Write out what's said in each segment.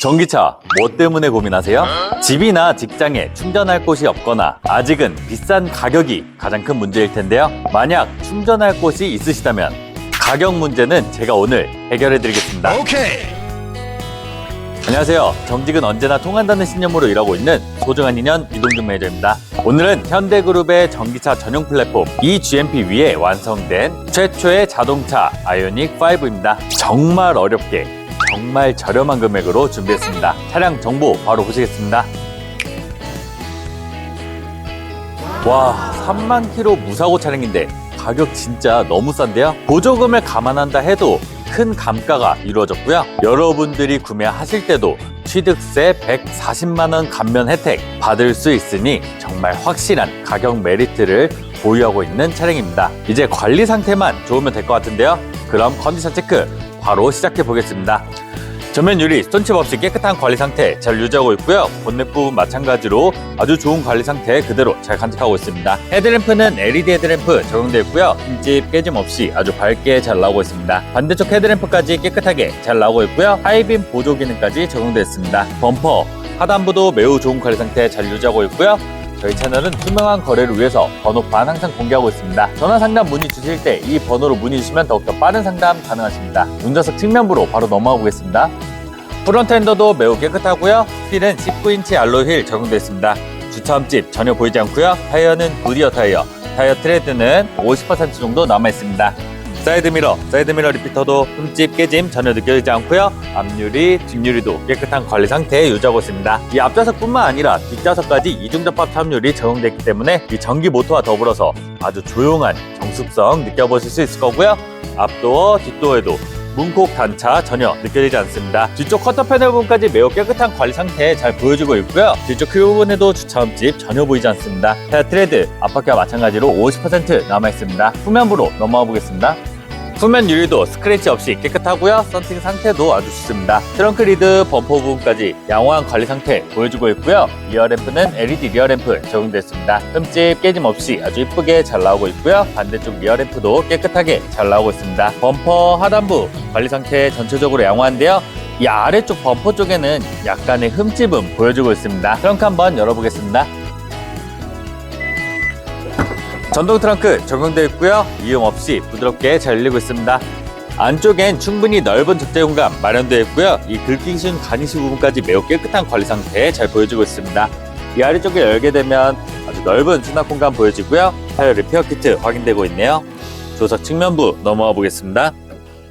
전기차 뭐 때문에 고민하세요? 집이나 직장에 충전할 곳이 없거나 아직은 비싼 가격이 가장 큰 문제일 텐데요. 만약 충전할 곳이 있으시다면 가격 문제는 제가 오늘 해결해 드리겠습니다. 오케이. 안녕하세요. 정직은 언제나 통한다는 신념으로 일하고 있는 소중한 인연 이동준 매니저입니다. 오늘은 현대그룹의 전기차 전용 플랫폼 eGMP 위에 완성된 최초의 자동차 아이오닉 5입니다. 정말 어렵게 정말 저렴한 금액으로 준비했습니다. 차량 정보 바로 보시겠습니다. 와, 3만 킬로 무사고 차량인데 가격 진짜 너무 싼데요? 보조금을 감안한다 해도 큰 감가가 이루어졌고요. 여러분들이 구매하실 때도 취득세 140만 원 감면 혜택 받을 수 있으니 정말 확실한 가격 메리트를 보유하고 있는 차량입니다. 이제 관리 상태만 좋으면 될 것 같은데요. 그럼 컨디션 체크 바로 시작해 보겠습니다. 전면 유리 스톤칩 없이 깨끗한 관리 상태 잘 유지하고 있고요. 본넷 부분 마찬가지로 아주 좋은 관리 상태 그대로 잘 간직하고 있습니다. 헤드램프는 LED 헤드램프 적용되어 있고요. 흠집 깨짐 없이 아주 밝게 잘 나오고 있습니다. 반대쪽 헤드램프까지 깨끗하게 잘 나오고 있고요. 하이빔 보조 기능까지 적용되어 있습니다. 범퍼 하단부도 매우 좋은 관리 상태 잘 유지하고 있고요. 저희 채널은 투명한 거래를 위해서 번호판 항상 공개하고 있습니다. 전화 상담 문의 주실 때 이 번호로 문의 주시면 더욱더 빠른 상담 가능하십니다. 운전석 측면부로 바로 넘어가 보겠습니다. 프론트 핸더도 매우 깨끗하고요. 휠은 19인치 알로이 휠 적용되어 있습니다. 주차 흠집 전혀 보이지 않고요. 타이어는 구리어 타이어, 타이어 트레드는 50% 정도 남아 있습니다. 사이드 미러, 사이드 미러 리피터도 흠집 깨짐 전혀 느껴지지 않고요. 앞유리, 뒷유리도 깨끗한 관리 상태에 유지하고 있습니다. 이 앞좌석뿐만 아니라 뒷좌석까지 이중 접합 탑유리 적용되어 있기 때문에 이 전기 모터와 더불어서 아주 조용한 정숙성 느껴보실 수 있을 거고요. 앞도어, 뒷도어에도 문콕 단차 전혀 느껴지지 않습니다. 뒤쪽 커터 패널 부분까지 매우 깨끗한 관리 상태 잘 보여주고 있고요. 뒤쪽 휠 부분에도 주차 흠집 전혀 보이지 않습니다. 타이어 트레드 앞바퀴와 마찬가지로 50% 남아 있습니다. 후면부로 넘어가 보겠습니다. 후면 유리도 스크래치 없이 깨끗하고요. 썬팅 상태도 아주 좋습니다. 트렁크 리드 범퍼 부분까지 양호한 관리 상태 보여주고 있고요. 리어 램프는 LED 리어 램프 적용됐습니다. 흠집 깨짐 없이 아주 이쁘게 잘 나오고 있고요. 반대쪽 리어 램프도 깨끗하게 잘 나오고 있습니다. 범퍼 하단부 관리 상태 전체적으로 양호한데요. 이 아래쪽 범퍼 쪽에는 약간의 흠집은 보여주고 있습니다. 트렁크 한번 열어보겠습니다. 전동 트렁크 적용되어 있고요. 이용 없이 부드럽게 잘 열리고 있습니다. 안쪽엔 충분히 넓은 적재 공간 마련되어 있고요. 이 긁히기 쉬운 가니시 부분까지 매우 깨끗한 관리 상태 잘 보여주고 있습니다. 이 아래쪽을 열게 되면 아주 넓은 수납 공간 보여지고요. 타이어 리페어 키트 확인되고 있네요. 조석 측면부 넘어가 보겠습니다.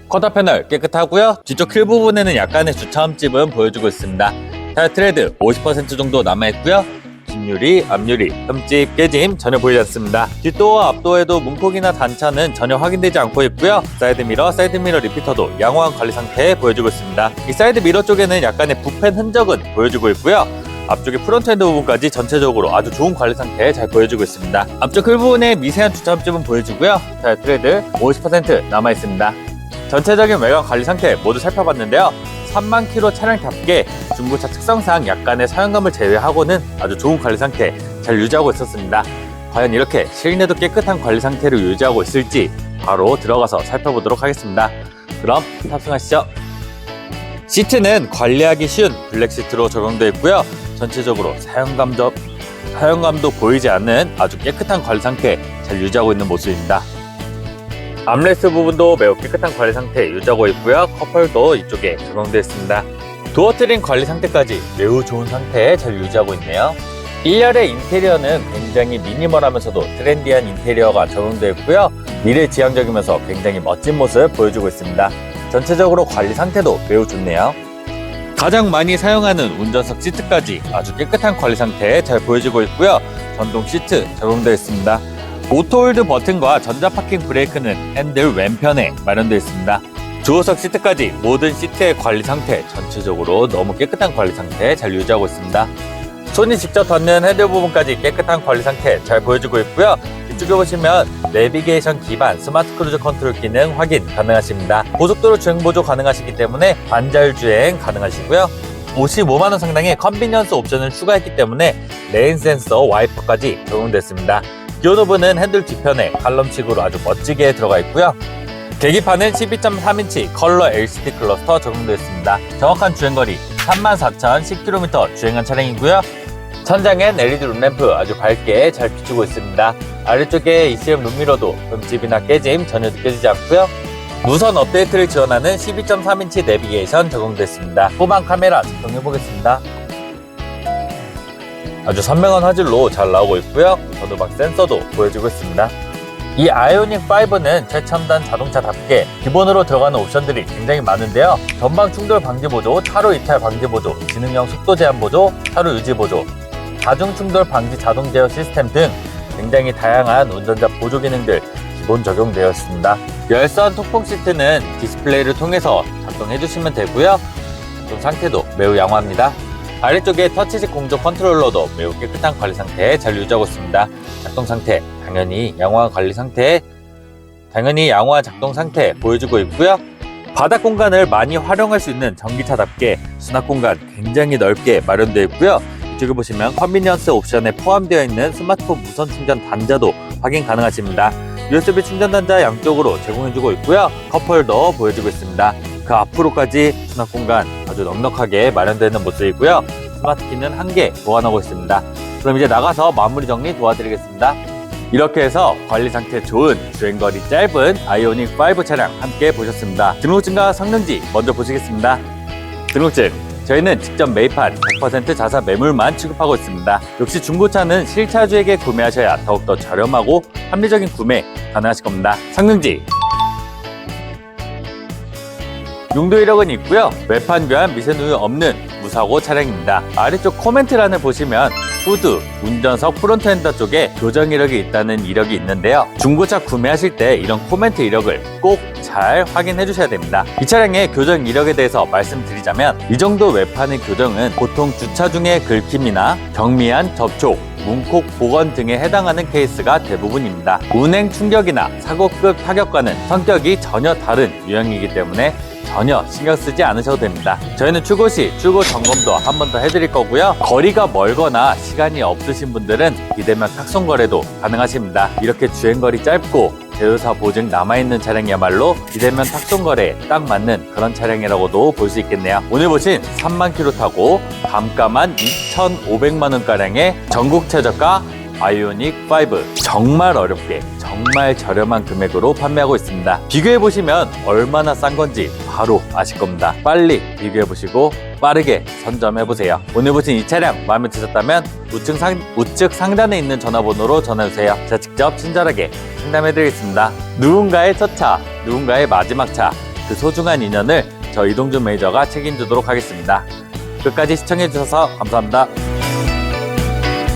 쿼터 패널 깨끗하고요. 뒤쪽 휠 부분에는 약간의 주차 흠집은 보여주고 있습니다. 타이어 트레드 50% 정도 남아있고요. 뒷유리, 앞유리, 흠집, 깨짐 전혀 보이지 않습니다. 뒷도어, 앞도어에도 문콕이나 단차는 전혀 확인되지 않고 있고요. 사이드미러, 사이드미러 리피터도 양호한 관리 상태 보여주고 있습니다. 이 사이드 미러 쪽에는 약간의 부펜 흔적은 보여주고 있고요. 앞쪽에 프론트 핸드 부분까지 전체적으로 아주 좋은 관리 상태 잘 보여주고 있습니다. 앞쪽 휠 부분에 미세한 주차 흠집은 보여주고요. 타이어 트레드 50% 남아 있습니다. 전체적인 외관 관리 상태 모두 살펴봤는데요. 3만 킬로 차량답게 중고차 특성상 약간의 사용감을 제외하고는 아주 좋은 관리 상태 잘 유지하고 있었습니다. 과연 이렇게 실내도 깨끗한 관리 상태를 유지하고 있을지 바로 들어가서 살펴보도록 하겠습니다. 그럼 탑승하시죠. 시트는 관리하기 쉬운 블랙 시트로 적용되어 있고요. 전체적으로 사용감도 사용감도 보이지 않는 아주 깨끗한 관리 상태 잘 유지하고 있는 모습입니다. 암레스트 부분도 매우 깨끗한 관리 상태 유지하고 있고요. 컵홀도 이쪽에 적용되어 있습니다. 도어 트림 관리 상태까지 매우 좋은 상태에 잘 유지하고 있네요. 1열의 인테리어는 굉장히 미니멀하면서도 트렌디한 인테리어가 적용되어 있고요. 미래 지향적이면서 굉장히 멋진 모습 보여주고 있습니다. 전체적으로 관리 상태도 매우 좋네요. 가장 많이 사용하는 운전석 시트까지 아주 깨끗한 관리 상태에 잘 보여지고 있고요. 전동 시트 적용되어 있습니다. 오토홀드 버튼과 전자파킹 브레이크는 핸들 왼편에 마련되어 있습니다. 주호석 시트까지 모든 시트의 관리 상태 전체적으로 너무 깨끗한 관리 상태 잘 유지하고 있습니다. 손이 직접 닿는 헤드 부분까지 깨끗한 관리 상태 잘 보여주고 있고요. 이쪽에 보시면 내비게이션 기반 스마트 크루즈 컨트롤 기능 확인 가능하십니다. 고속도로 주행 보조 가능하시기 때문에 반자율 주행 가능하시고요. 55만원 상당의 컨비니언스 옵션을 추가했기 때문에 레인 센서 와이퍼까지 적용됐습니다. 기어노브는 핸들 뒤편에 칼럼식으로 아주 멋지게 들어가 있고요. 계기판은 12.3인치 컬러 LCD 클러스터 적용되어 있습니다. 정확한 주행거리 34,010km 주행한 차량이고요. 천장엔 LED 룸램프 아주 밝게 잘 비추고 있습니다. 아래쪽에 ECM 룸미러도 흠집이나 깨짐 전혀 느껴지지 않고요. 무선 업데이트를 지원하는 12.3인치 내비게이션 적용됐습니다. 후방 카메라 작동해 보겠습니다. 아주 선명한 화질로 잘 나오고 있고요. 전후방 센서도 보여주고 있습니다. 이 아이오닉 5는 최첨단 자동차답게 기본으로 들어가는 옵션들이 굉장히 많은데요. 전방 충돌 방지 보조, 차로 이탈 방지 보조, 지능형 속도 제한 보조, 차로 유지 보조, 다중 충돌 방지 자동 제어 시스템 등 굉장히 다양한 운전자 보조 기능들 기본 적용되어 있습니다. 열선 통풍 시트는 디스플레이를 통해서 작동해 주시면 되고요. 작동 상태도 매우 양호합니다. 아래쪽에 터치식 공조 컨트롤러도 매우 깨끗한 관리 상태에 잘 유지하고 있습니다. 작동 상태 당연히 양호한 관리 상태 당연히 양호한 작동 상태 보여주고 있고요. 바닥 공간을 많이 활용할 수 있는 전기차답게 수납 공간 굉장히 넓게 마련되어 있고요. 이쪽에 보시면 컨비니언스 옵션에 포함되어 있는 스마트폰 무선 충전 단자도 확인 가능하십니다. USB 충전 단자 양쪽으로 제공해주고 있고요. 컵홀더 보여주고 있습니다. 그 앞으로까지 수납 공간 아주 넉넉하게 마련되어 있는 모습이고요. 스마트키는 한 개 보관하고 있습니다. 그럼 이제 나가서 마무리 정리 도와드리겠습니다. 이렇게 해서 관리 상태 좋은 주행거리 짧은 아이오닉 5 차량 함께 보셨습니다. 등록증과 성능지 먼저 보시겠습니다. 등록증 저희는 직접 매입한 100% 자사 매물만 취급하고 있습니다. 역시 중고차는 실차주에게 구매하셔야 더욱더 저렴하고 합리적인 구매 가능하실 겁니다. 성능지 용도 이력은 있고요. 외판 교환 미세 누유 없는 무사고 차량입니다. 아래쪽 코멘트란을 보시면 후드, 운전석 프론트 핸더 쪽에 교정 이력이 있다는 이력이 있는데요. 중고차 구매하실 때 이런 코멘트 이력을 꼭 잘 확인해 주셔야 됩니다. 이 차량의 교정 이력에 대해서 말씀드리자면 이 정도 외판의 교정은 보통 주차 중에 긁힘이나 경미한 접촉, 문콕 복원 등에 해당하는 케이스가 대부분입니다. 운행 충격이나 사고급 타격과는 성격이 전혀 다른 유형이기 때문에 전혀 신경 쓰지 않으셔도 됩니다. 저희는 출고 시 출고 점검도 한 번 더 해드릴 거고요. 거리가 멀거나 시간이 없으신 분들은 비대면 탁송 거래도 가능하십니다. 이렇게 주행거리 짧고 대우사 보증 남아있는 차량이야말로 비대면 탁송 거래에 딱 맞는 그런 차량이라고도 볼 수 있겠네요. 오늘 보신 3만 킬로 타고 감가만 2,500만 원가량의 전국 최저가 아이오닉 5 정말 어렵게 정말 저렴한 금액으로 판매하고 있습니다. 비교해 보시면 얼마나 싼 건지 바로 아실 겁니다. 빨리 비교해 보시고 빠르게 선점해 보세요. 오늘 보신 이 차량 마음에 드셨다면 우측, 상, 우측 상단에 있는 전화번호로 전화 주세요. 제가 직접 친절하게 상담해 드리겠습니다. 누군가의 첫 차, 누군가의 마지막 차, 그 소중한 인연을 저 이동준 매니저가 책임지도록 하겠습니다. 끝까지 시청해 주셔서 감사합니다.